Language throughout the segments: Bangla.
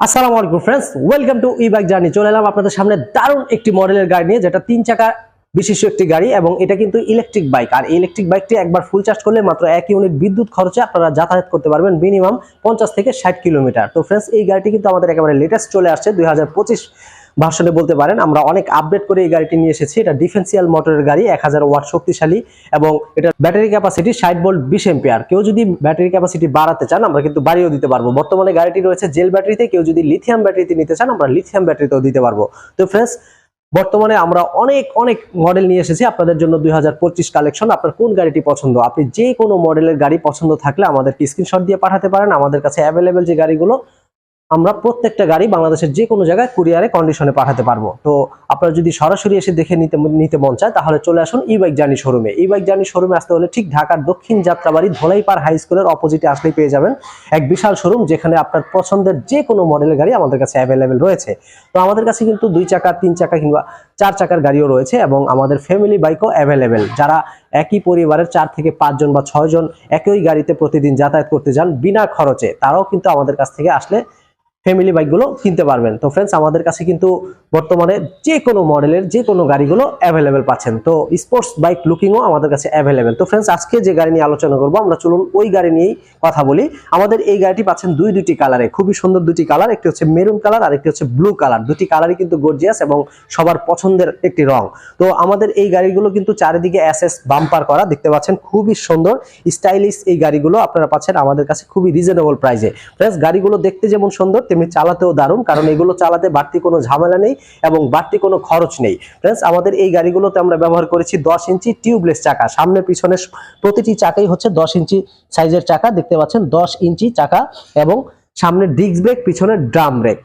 আসসালামু আলাইকুম friends welcome to e bike journey চলে এলাম আপনাদের সামনে দারুণ একটি মডেলের গাড়ি নিয়ে, যেটা তিন চাকা বিশিষ্ট একটি গাড়ি এবং এটা কিন্তু ইলেকট্রিক বাইক আর ইলেকট্রিক বাইকটি একবার ফুল চার্জ করলে মাত্র এক ইউনিট বিদ্যুৎ খরচে আপনারা যাতায়াত করতে পারবেন মিনিমাম পঞ্চাশ থেকে ষাট কিলোমিটার। তো ফ্রেন্ডস এই গাড়িটি কিন্তু আমাদের একেবারে লেটেস্ট চলে আসছে দুই হাজার পঁচিশ ভার্সনে বলতে পারেন, আমরা অনেক আপডেট করে এই গাড়িটি নিয়ে এসেছি। এটা ডিফেন্সিয়াল মোটরের গাড়ি, এক হাজার ওয়াট শক্তিশালী এবং এটা ব্যাটারি ক্যাপাসিটি ষাট ভোল্ট বিশ এম্পিয়ার কেউ যদি ব্যাটারি ক্যাপাসিটি বাড়াতে চান, আমরা কিন্তু বাড়িয়েও দিতে পারব। বর্তমানে গাড়িটি রয়েছে জেল ব্যাটারিতে, কেউ যদি লিথিয়াম ব্যাটারিতে নিতে চান, আমরা লিথিয়াম ব্যাটারিতেও দিতে পারব। তো ফ্রেন্ডস বর্তমানে আমরা অনেক অনেক মডেল নিয়ে এসেছি। আপনাদের জন্য দুই হাজার পঁচিশ কালেকশন আপনার কোন গাড়িটি পছন্দ? আপনি যে কোনো মডেলের গাড়ি পছন্দ থাকলে আমাদেরকে স্ক্রিনশট দিয়ে পাঠাতে পারেন। আমাদের কাছে অ্যাভেলেবেল যে গাড়িগুলো আমরা প্রত্যেকটা গাড়ি বাংলাদেশের যে কোনো জায়গায় কুরিয়ারে কন্ডিশনে পাঠাতে পারব। তো আপনারা যদি সরাসরি এসে দেখে নিতে নিতে মন চায়, তাহলে চলে আসুন ই বাইক জার্নি শোরুমে ই বাইক জার্নি শোরুমে আসতে হলে ঠিক ঢাকার দক্ষিণ যাত্রাবাড়ি ধোলাইপার হাই স্কুলের অপোজিটে আসলেই পেয়ে যাবেন এক বিশাল শোরুম যেখানে আপনার পছন্দের যে কোনো মডেলের গাড়ি আমাদের কাছে অ্যাভেলেবেল রয়েছে। তো আমাদের কাছে কিন্তু দুই চাকা তিন চাকা কিংবা চার চাকার গাড়িও রয়েছে এবং আমাদের ফ্যামিলি বাইকও অ্যাভেলেবেল যারা একই পরিবারের চার থেকে পাঁচজন বা ছয়জন একই গাড়িতে প্রতিদিন যাতায়াত করতে যান বিনা খরচে, তারাও কিন্তু আমাদের কাছ থেকে আসলে ফ্যামিলি বাইকগুলো কিনতে পারবেন। তো ফ্রেন্ডস আমাদের কাছে কিন্তু বর্তমানে যে কোনো মডেলের যে কোনো গাড়িগুলো অ্যাভেলেবেল পাচ্ছেন। তো স্পোর্টস বাইক লুকিংও আমাদের কাছে অ্যাভেলেবেল তো ফ্রেন্ডস আজকে যে গাড়ি নিয়ে আলোচনা করব, আমরা চলুন ওই গাড়ি নিয়েই কথা বলি। আমাদের এই গাড়িটি পাচ্ছেন দুই দুটি কালারে খুবই সুন্দর দুটি কালার একটি হচ্ছে মেরুন কালার আর একটি হচ্ছে ব্লু কালার দুটি কালারই কিন্তু গর্জিয়াস এবং সবার পছন্দের একটি রং। তো আমাদের এই গাড়িগুলো কিন্তু চারিদিকে এসএস বাম্পার করা, দেখতে পাচ্ছেন খুবই সুন্দর। স্টাইলিশ এই গাড়িগুলো আপনারা পাচ্ছেন আমাদের কাছে খুবই রিজনেবল প্রাইসে ফ্রেন্ডস গাড়িগুলো দেখতে যেমন সুন্দর তেমনি চালাতেও দারুণ, কারণ এগুলো চালাতে বাড়তি কোনো ঝামেলা নেই এবং বাড়তি কোনো খরচ নেই। ফ্রেন্ডস আমাদের এই গাড়িগুলোতে আমরা ব্যবহার করেছি দশ ইঞ্চি টিউবলেস চাকা। সামনে পিছনে প্রতিটি চাকাই হচ্ছে দশ ইঞ্চি সাইজের চাকা, দেখতে পাচ্ছেন? দশ ইঞ্চি চাকা এবং সামনে ডিস্ক ব্রেক পিছনে ড্রাম ব্রেক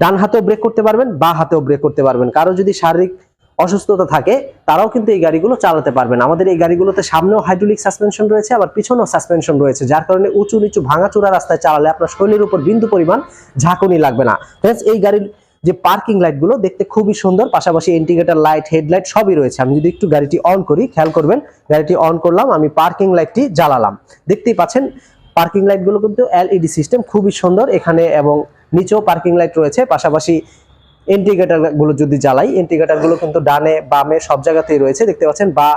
ডান হাতেও ব্রেক করতে পারবেন, বা হাতেও ব্রেক করতে পারবেন। কারও যদি শারীরিক অসুস্থতা থাকে, তারাও কিন্তু এই গাড়িগুলো চালাতে পারবেন আমাদের এই গাড়িগুলোতে সামনেও হাইড্রোলিক সাসপেনশন রয়েছে, আবার পিছনেও সাসপেনশন রয়েছে, যার কারণে উঁচু নিচু ভাঙাচোরা রাস্তায় চালালে আপনার শরীরের উপর বিন্দু পরিমাণ ঝাঁকুনি লাগবে না। ফ্রেন্ডস এই গাড়ির যে পার্কিং লাইটগুলো দেখতে খুবই সুন্দর, পাশাপাশি ইন্ডিকেটর লাইট হেডলাইট সবই রয়েছে। আমি যদি একটু গাড়িটি অন করি, খেয়াল করবেন, গাড়িটি অন করলাম, আমি পার্কিং লাইটটি জ্বালালাম। দেখতেই পাচ্ছেন পার্কিং লাইটগুলো কিন্তু এলইডি সিস্টেম খুবই সুন্দর, এখানে এবং নিচেও পার্কিং লাইট রয়েছে, পাশাপাশি ইন্ডিকেটারগুলো যদি জ্বালাই ইন্ডিকেটারগুলো কিন্তু ডানে, বামে সব জায়গাতেই রয়েছে, দেখতে পাচ্ছেন? বা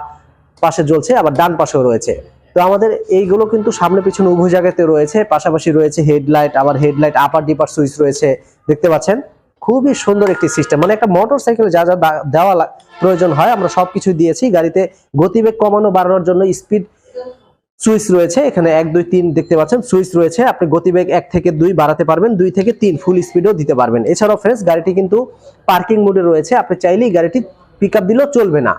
পাশে জ্বলছে, আবার ডান পাশেও রয়েছে। তো আমাদের এইগুলো কিন্তু সামনে পিছনে উভয় জায়গাতে রয়েছে, পাশাপাশি রয়েছে হেডলাইট, আবার হেডলাইট আপার ডিপার সুইচ রয়েছে, দেখতে পাচ্ছেন? খুবই সুন্দর একটি সিস্টেম মানে একটা মোটর সাইকেলে যা যা দেওয়া প্রয়োজন হয়, আমরা সবকিছু দিয়েছি, গাড়িতে গতিবেগ কমানো, বাড়ানোর জন্য স্পিড সুইচ রয়েছে, এখানে এক, দুই, তিন দেখতে পাচ্ছেন, সুইচ রয়েছে, আপনি গতিবেগ এক থেকে দুই বাড়াতে পারবেন, দুই থেকে তিন ফুল স্পিডও দিতে পারবেন। এছাড়াও ফ্রেন্ডস গাড়িটি কিন্তু পার্কিং মোডে রয়েছে, আপনি চাইলেই গাড়িটি পিক দিলেও চলবে না।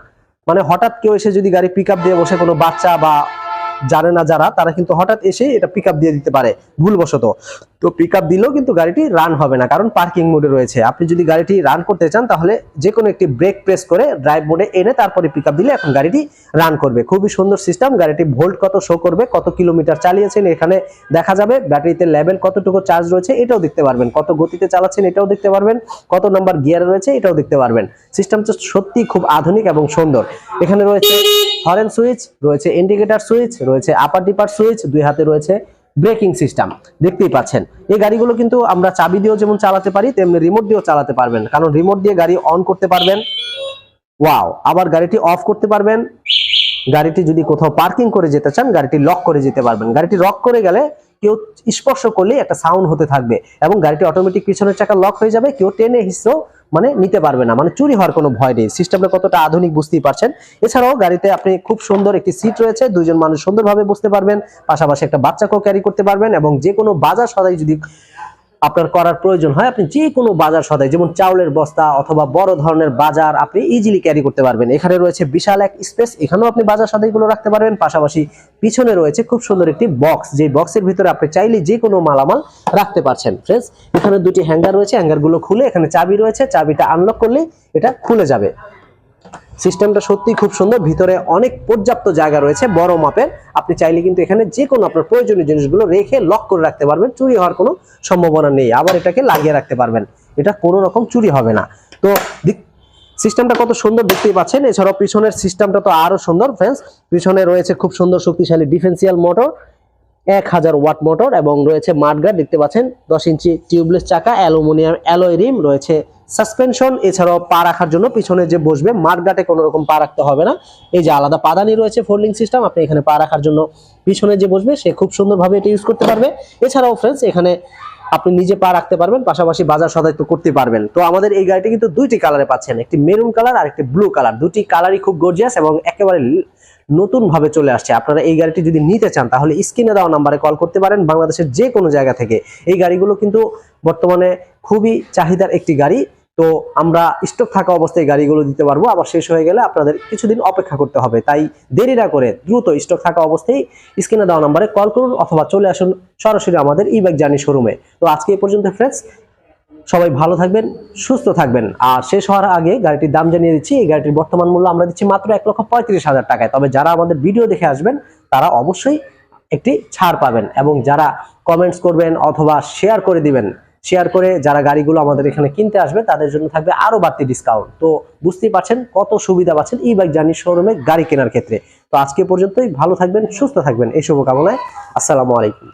মানে হঠাৎ কেউ এসে যদি গাড়ি পিক দিয়ে বসে কোনো বাচ্চা বা জানে না যারা, তারা কিন্তু হঠাৎ এসে এটা পিক দিয়ে দিতে পারে, ভুলবশত। তো পিক দিলেও কিন্তু গাড়িটি রান হবে না, কারণ পার্কিং মোডে রয়েছে। আপনি যদি গাড়িটি রান করতে চান, তাহলে যে কোনো একটি ব্রেক প্রেস করে ড্রাইভ মোডে এনে তারপরে পিক দিলে এখন গাড়িটি রান করবে। খুবই সুন্দর সিস্টেম গাড়িটি ভোল্ট কত শো করবে, কত কিলোমিটার চালিয়েছেন, এখানে দেখা যাবে ব্যাটারিতে লেভেল কতটুকু চার্জ রয়েছে, এটাও দেখতে পারবেন। কত গতিতে চালাচ্ছেন, এটাও দেখতে পারবেন। কত নাম্বার গিয়ার রয়েছে, এটাও দেখতে পারবেন। সিস্টেমটা সত্যি খুব আধুনিক এবং সুন্দর। এখানে রয়েছে হরেন সুইচ রয়েছে ইন্ডিকেটার সুইচ রয়েছে আপার ডিপার সুইচ দুই হাতে রয়েছে ব্রেকিং সিস্টেম দেখতেই পাচ্ছেন, এই গাড়িগুলো কিন্তু আমরা চাবি দিয়েও যেমন চালাতে পারি, তেমনি রিমোট দিয়েও চালাতে পারবেন। কারণ রিমোট দিয়ে গাড়ি অন করতে পারবেন। ওয়াও আবার গাড়িটি অফ করতে পারবেন। গাড়িটি যদি কোথাও পার্কিং করে যেতে চান, গাড়িটি লক করে যেতে পারবেন। গাড়িটি লক করে গেলে কেউ স্পর্শ করলেই একটা সাউন্ড হতে থাকবে এবং গাড়িটি অটোমেটিক পিছনের চাকা লক হয়ে যাবে, কেউ টেনে হিসেও মানে নিতে পারবে না মানে চুরি হওয়ার কোনো ভয় নেই। সিস্টেমটা কতটা আধুনিক বুঝতেই পারছেন। এছাড়াও গাড়িতে আপনি খুব সুন্দর একটি সিট রয়েছে দুজন মানুষ সুন্দরভাবে বসতে পারবেন। পাশাপাশি একটা বাচ্চাকেও ক্যারি করতে পারবেন এবং যে কোনো বাজার সদাই যদি আপনার করার প্রয়োজন হয়, আপনি যে কোনো বাজার সদাই, যেমন চাউলের বস্তা অথবা বড় ধরনের বাজার আপনি ইজিলি ক্যারি করতে পারবেন। এখানে রয়েছে বিশাল এক স্পেস এখানেও আপনি বাজার সদাইগুলো রাখতে পারবেন। পাশাপাশি পিছনে রয়েছে খুব সুন্দর একটি বক্স যে বক্সের ভিতরে আপনি চাইলে যে কোনো মালামাল রাখতে পারছেন। ফ্রেন্ডস এখানে দুটি হ্যাঙ্গার রয়েছে হ্যাঙ্গারগুলো খুলে এখানে চাবি রয়েছে, চাবিটা আনলক করলে এটা খুলে যাবে। সিস্টেমটা সত্যি খুব সুন্দর। ভিতরে অনেক পর্যাপ্ত জায়গা রয়েছে, বড় মাপের। আপনি চাইলে কিন্তু এখানে যে কোনো আপনার প্রয়োজনীয় জিনিসগুলো রেখে লক করে রাখতে পারবেন, চুরি হওয়ার কোনো সম্ভাবনা নেই। আবার এটাকে লাগিয়ে রাখতে পারবেন। এটা কোনো রকম চুরি হবে না। তো সিস্টেমটা কত সুন্দর দেখতেই পাচ্ছেন। এছাড়াও পিছনের সিস্টেমটা তো আরও সুন্দর ফ্রেন্ডস পিছনে রয়েছে খুব সুন্দর, শক্তিশালী ডিফেন্সিয়াল মোটর, এক হাজার ওয়াট মোটর এবং রয়েছে মাঠগার্ড, দেখতে পাচ্ছেন। দশ ইঞ্চি টিউবলেস চাকা, অ্যালুমিনিয়াম, অ্যালয় রিম রয়েছে সাসপেনশন এছাড়াও পা রাখার জন্য পিছনে যে বসবে মাঠগাটে কোনো রকম পা রাখতে হবে না। এই যে আলাদা পাদানি রয়েছে ফোল্ডিং সিস্টেম আপনি এখানে পা রাখার জন্য পিছনে যে বসবে, সে খুব সুন্দরভাবে এটা ইউজ করতে পারবে। এছাড়াও ফ্রেন্ডস এখানে আপনি নিজে পা রাখতে পারবেন, পাশাপাশি বাজার সদাইত্ব করতে পারবেন। তো আমাদের এই গাড়িটি কিন্তু দুইটি কালারে পাচ্ছেন, একটি মেরুন কালার আর একটি ব্লু কালার দুটি কালারই খুব গর্জিয়াস এবং একেবারে নতুন ভাবে চলে আসছে। আপনারা এই গাড়িটি যদি নিতে চান, তাহলে স্ক্রিনে দেওয়া নাম্বারে কল করতে পারেন। বাংলাদেশের যে কোনো জায়গা থেকে। এই গাড়িগুলো কিন্তু বর্তমানে খুবই চাহিদার একটি গাড়ি। তো আমরা স্টক থাকা অবস্থায় গাড়িগুলো দিতে পারব, আবার শেষ হয়ে গেলে আপনাদের কিছুদিন অপেক্ষা করতে হবে। তাই দেরি না করে দ্রুত স্টক থাকা অবস্থায় স্ক্রিনে দেওয়া নাম্বারে কল করুন অথবা চলে আসুন সরাসরি আমাদের ই বাইক জার্নি শোরুমে তো আজকে এই পর্যন্ত ফ্রেন্ডস সবাই ভালো থাকবেন, সুস্থ থাকবেন। আর শেষ হওয়ার আগে গাড়িটির দাম জানিয়ে দিচ্ছি, এই গাড়িটির বর্তমান মূল্য আমরা দিচ্ছি মাত্র এক লক্ষ পঁয়ত্রিশ হাজার টাকায়। তবে যারা আমাদের ভিডিও দেখে আসবেন, তারা অবশ্যই একটি ছাড় পাবেন এবং যারা কমেন্টস করবেন অথবা শেয়ার করে দিবেন শেয়ার করে যারা গাড়িগুলো আমাদের এখানে কিনতে আসবে, তাদের জন্য থাকবে আরও বাড়তি ডিসকাউন্ট তো বুঝতেই পারছেন কত সুবিধা পাচ্ছেন ই বাইক জার্নি শোরুমে গাড়ি কেনার ক্ষেত্রে। তো আজকে পর্যন্তই, ভালো থাকবেন, সুস্থ থাকবেন, এই শুভকামনায়। আসসালামু আলাইকুম।